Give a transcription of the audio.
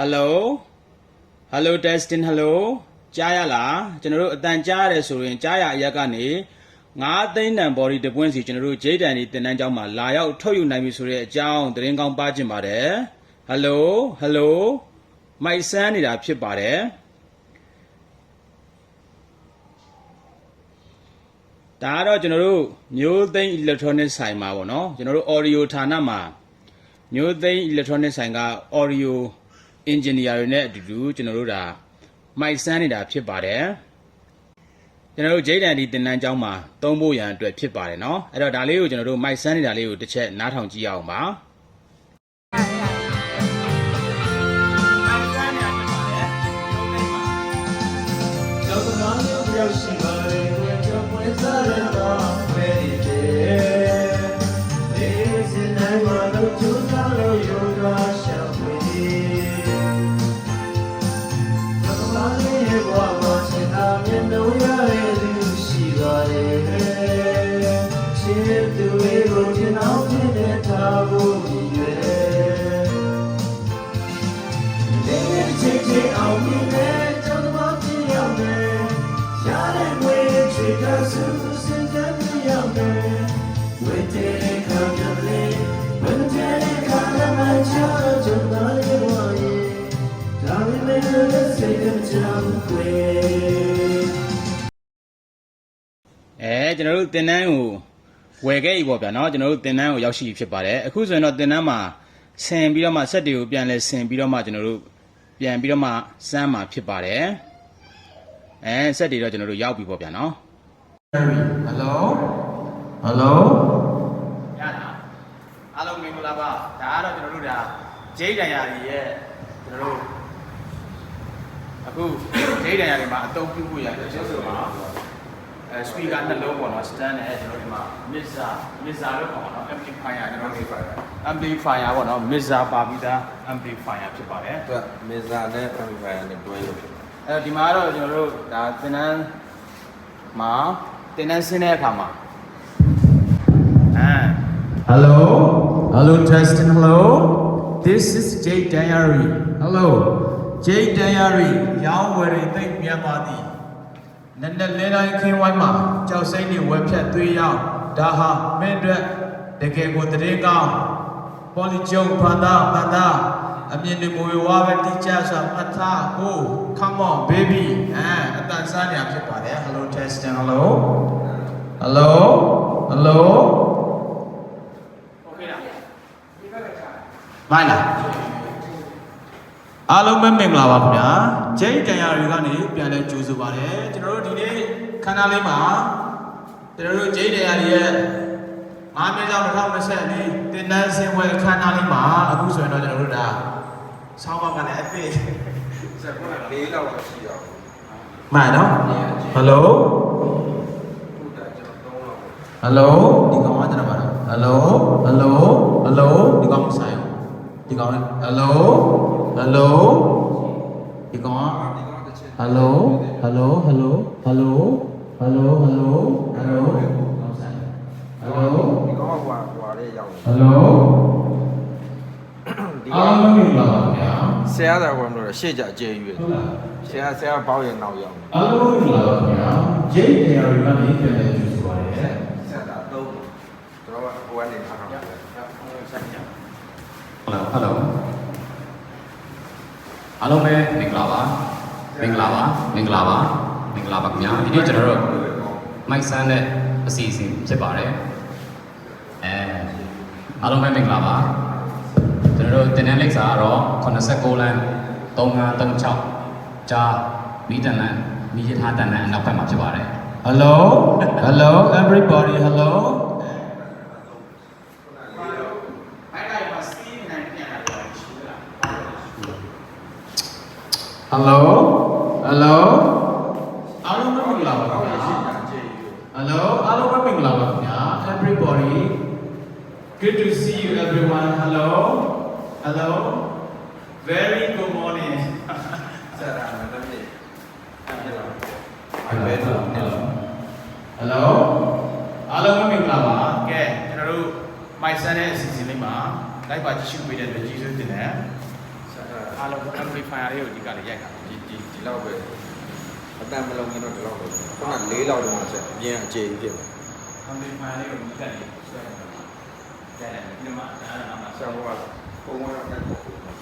hello hello testing hello ကြားရလားကျွန်တော်တို့အတန်ကြားရတယ်ဆိုရင်ကြားရအရက်ကနေ9သိန်းတန် body တပွင့်စီကျွန်တော်တို့ဂျိတ်တန်ဒီတင်တန်းကျောင်းမှာလာရောက်ထုတ်ယူနိုင်ပြီဆိုတဲ့အကြောင်းသတင်းကောင်းပါချင်ပါတယ် hello hello မိုက်ဆန်းနေတာဖြစ်ပါတယ်ဒါကတော့ကျွန်တော်တို့မျိုးသိန်း electronic ဆိုင်မှာပေါ့နော်ကျွန်တော်တို့ audio ဌာနမှာမျိုးသိန်း electronic ဆိုင်က audio engineer တွေနဲ့အတူတူကျွန်တော်တို့ဒါမိုက်ဆန်းနေတာဖြစ်ပါတယ်ကျွန်တော်တို့ဂျိတ်တန်ဒီတင်တန်းကျောင်းမှာသုံးဖို့ရန်အတွက်ဖြစ်ပါတယ်เนาะအဲ့တော့ဒါလေးကိုကျွန်တော်တို့မိုက်ဆန်းနေတာလေးကိုတစ်ချက်နားထောင်ကြည့်ရအောင်ပါမိုက်ဆန်းနေတာဖြစ်ပါတယ်သုံးသိန်းပါ ကျောင်းသားမျိုးပြောက်ရှိပါလေဝေကျော်ပွဲစားရတော့ အဲကျွန်တော်တို့တင်တန်းကိုဝယ်ခဲ့ပြီပေါ့ဗျာเนาะကျွန်တော်တို့တင်တန်းကိုရောက်ရှိပြီဖြစ်ပါတယ်အခုဆိုရင်တော့တင်တန်းမှာဆင်ပြီးတော့မှဆက်တွေကိုပြန်လဲဆင်ပြီးတော့မှကျွန်တော်တို့ပြန်ပြီးတော့မှစမ်းမှာဖြစ်ပါတယ်အဲဆက်တွေတော့ကျွန်တော်တို့ရောက်ပြီပေါ့ဗျာเนาะ Hello Hello ရလားအားလုံးမင်္ဂလာပါဒါကတော့ကျွန်တော်တို့ဒါဂျိတ်တန်ရာကြီးရဲ့ကျွန်တော်တို့အခုဂျိတ်တန်ရာတွေမှာအသုံးပြုဖို့ရတယ်ကျုပ်ဆိုမှာအဲစပီကာနှလုံးပေါ့နော် stand နဲ့ကျွန်တော်တို့ဒီမှာ mixer mixer လို့ခေါ်ပါတော့ amplifier ကျွန်တော်တို့ amplifier ပေါ့နော် mixer ပါပြီးသား amplifier ဖြစ်ပါတယ်အတွက်မေဇာနဲ့ amplifier နဲ့တွဲလို့ဖြစ်တယ်အဲဒီမှာကတော့ကျွန်တော်တို့ဒါသင်တန်းမှာ သင်တန်းဆင်းတဲ့အခါမှာအဲ Hello Hello testing hello This is J Diary Hello J Diary ရောင်းဝယ်တွေသိပ်မြန်ပါသည်နက်နက်လဲတိုင်းခင်းဝိုင်းမှာကြောက်စိမ့်တွေဝက်ဖြတ်သွေးရောက်ဒါဟာမင်းအတွက်တကယ်ကိုတရေကောင်းပေါ်လီကျုံဖန်သားဖန်သား အမြင်တွေကိုဝါပဲတိကျစွာမှတ်ထားကို come on baby အဲအတန်စားနေဖြစ်ပါတယ် hello testing hello hello hello မိုင်းလားအားလုံးပဲမင်္ဂလာပါခင်ဗျာဂျိတ်တန်ရာတွေကနေပြန်လဲကြိုဆိုပါတယ်ကျွန်တော်တို့ဒီနေ့ခန်းသားလေးမှာကျွန်တော်တို့ဂျိတ်တန်ရာတွေရဲ့ အားမြေကြောင့်2024တင်နန်းစင်ဝဲခန်းသားလေးမှာအခုဆိုရင်တော့ကျွန်တော်တို့ဒါဆောင်းပါကလည်းအသေးဆက်ကွာလေးလောက်တော့ရှိတော့မှန်နော်ဟယ်လိုခုတည်းကျွန်တော်3လောက်ဟယ်လိုဒီကောင်ကကျွန်တော်ပါတော့ဟယ်လိုဟယ်လိုဟယ်လိုဒီကောင်မဆိုင်ဒီကောင်လည်းဟယ်လိုဟယ်လိုဒီကောင်ကဒီကောင်တစ်ချက် Hello Hello Hello Hello Hello Hello Hello Hello ဒီကောင်ကဟွာဟွာလေးရောက်နေ Hello ဒီအားကောင်လုံးမင်္ဂလာပါခင်ဗျာဆရာတော်ကလို့ရှေ့ကြအကျယ်ရွယ်ဟုတ်လားဆရာဆရာဘောက်ရဲ့နောက်ရောက်နေအားလုံးမင်္ဂလာပါခင်ဗျာ J Diary ကနေပြန်လည်ကြိုဆိုပါရစေဆက်တာတော့ကျွန်တော်ကဟိုကနေထားတာ Hello Hello အားလုံးပဲမင်္ဂလာပါမင်္ဂလာပါမင်္ဂလာပါမင်္ဂလာပါခင်ဗျာဒီနေ့ကျွန်တော်တို့မိုက်ဆန်းတဲ့အစီအစဉ်ဖြစ်ပါတယ် အဲအားလုံးပဲမင်္ဂလာပါကျွန်တော်တို့တင်တဲ့လိပ်စာကတော့89လမ်း3536ဂျာမီတန်လန်မီရထားတန်လန်အနောက်ဘက်မှာဖြစ်ပါတယ် Hello Hello everybody Hello အဲ့ဒါမှာစီးနိုင်ပြန်လာတယ်ရှိလား Good to see you everyone. Hello. Hello. Very good morning. Hello. Hello. Hello. အားလုံးမင်္ဂလာပါ။ကဲကျွန်တော်တို့ My Sun ရဲ့အစီအစဉ်လေးမှာ live ပါကြည့်ရှုပေးတဲ့အတွက်ကျေးဇူးတင်တယ်။အားလုံး amplifier လေးကိုဒီကလေးရိုက်တာဒီဒီဒီလောက်ပဲအတန်မလုံးနေတော့ဒီလောက်ပဲခုန၄လောက်တော့ဆက်အပြင်အခြေကြီးဖြစ်တယ် amplifier လေးကိုဒီကလေးဆွဲတာ တယ်တယ်ဒီမှာဒါကမှဆောင်းဖို့ကပုံမှန်တော့